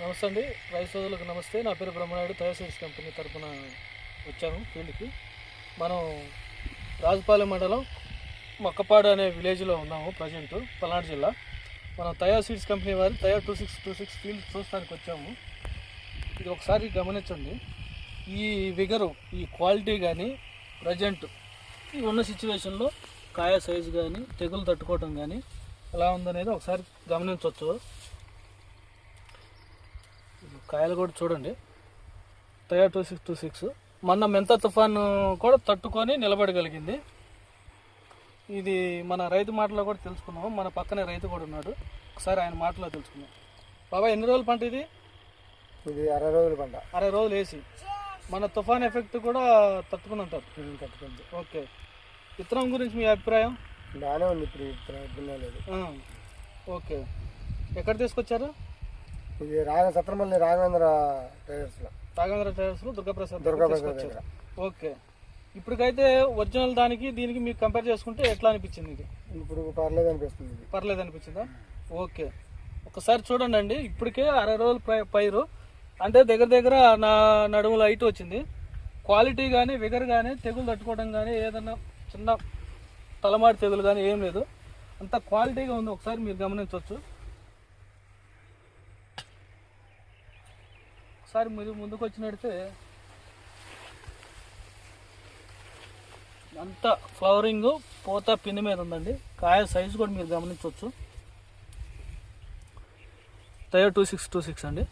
నమస్తే అండి. రైతు సోదరులకు నమస్తే. నా పేరు బ్రహ్మనాయుడు. తయాసీడ్స్ కంపెనీ తరఫున వచ్చాను ఫీల్డ్కి. మనం రాజపాలెం మండలం మొక్కపాడు అనే విలేజ్లో ఉన్నాము ప్రజెంట్ పల్నాడు జిల్లా. మనం తయా సీడ్స్ కంపెనీ వారి తయా two six two six field చూస్తానికి వచ్చాము. ఇది ఒకసారి గమనించండి. ఈ విగరు ఈ క్వాలిటీ కానీ ప్రజెంట్ ఈ ఉన్న సిచ్యువేషన్లో కాయ సైజు కానీ తెగులు తట్టుకోవటం కానీ ఎలా ఉందనేది ఒకసారి గమనించవచ్చు. కాయలు కూడా చూడండి. తయా టూ సిక్స్ టూ సిక్స్. మొన్న మెంత తుఫాను కూడా తట్టుకొని నిలబడగలిగింది. ఇది మన రైతు మాటలో కూడా తెలుసుకున్నాము. మన పక్కనే రైతు కూడా ఉన్నాడు. ఒకసారి ఆయన మాటలో తెలుసుకుందాం. బాబా ఎన్ని రోజుల పంట ఇది? ఇది అరవై రోజుల పంట. అరవై రోజులు వేసి. మన తుఫాన్ ఎఫెక్ట్ కూడా తట్టుకుని ఉంటారు తట్టుకుంది. ఓకే. విత్తనం గురించి మీ అభిప్రాయం? బాగానే ఉంది ఇప్పుడు ఇబ్బంది లేదు ఓకే. ఎక్కడ తీసుకొచ్చారు? ఇది రాగ సత్రమల్లి రాఘవేంద్ర టైలర్స్లో రాఘవేంద్ర టైలర్స్లో దుర్గాప్రసాద్ దుర్గాప్రసాద్ దగ్గర ఓకే. ఇప్పటికైతే ఒరిజినల్ దానికి దీనికి మీకు కంపేర్ చేసుకుంటే ఎట్లా అనిపించింది ఇది? ఇప్పుడు పర్లేదు అనిపిస్తుంది ఇది. పర్లేదు అనిపించిందా? ఓకే. ఒకసారి చూడండి అండి. ఇప్పటికే అరవై రోజుల పై- పైరు. అంటే దగ్గర దగ్గర నా నడుముల హైట్ వచ్చింది. క్వాలిటీ కానీ విగర్ కానీ తెగులు తట్టుకోవడం కానీ ఏదన్నా చిన్న తలమాడి తెగులు కానీ ఏం లేదు. అంత క్వాలిటీగా ఉంది. ఒకసారి మీరు గమనించవచ్చు. ఒకసారి మీరు ముందుకు వచ్చినట్టే అంతా ఫ్లవరింగ్ పూత పిండి మీద ఉందండి. కాయ సైజు కూడా మీరు గమనించవచ్చు. తయో టూ సిక్స్ టూ సిక్స్ అండి.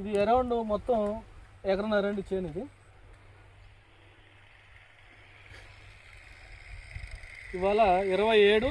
ఇది అరౌండ్ మొత్తం ఎకరన్నర చేను ఇది. ఇవాళ ఇరవై ఏడు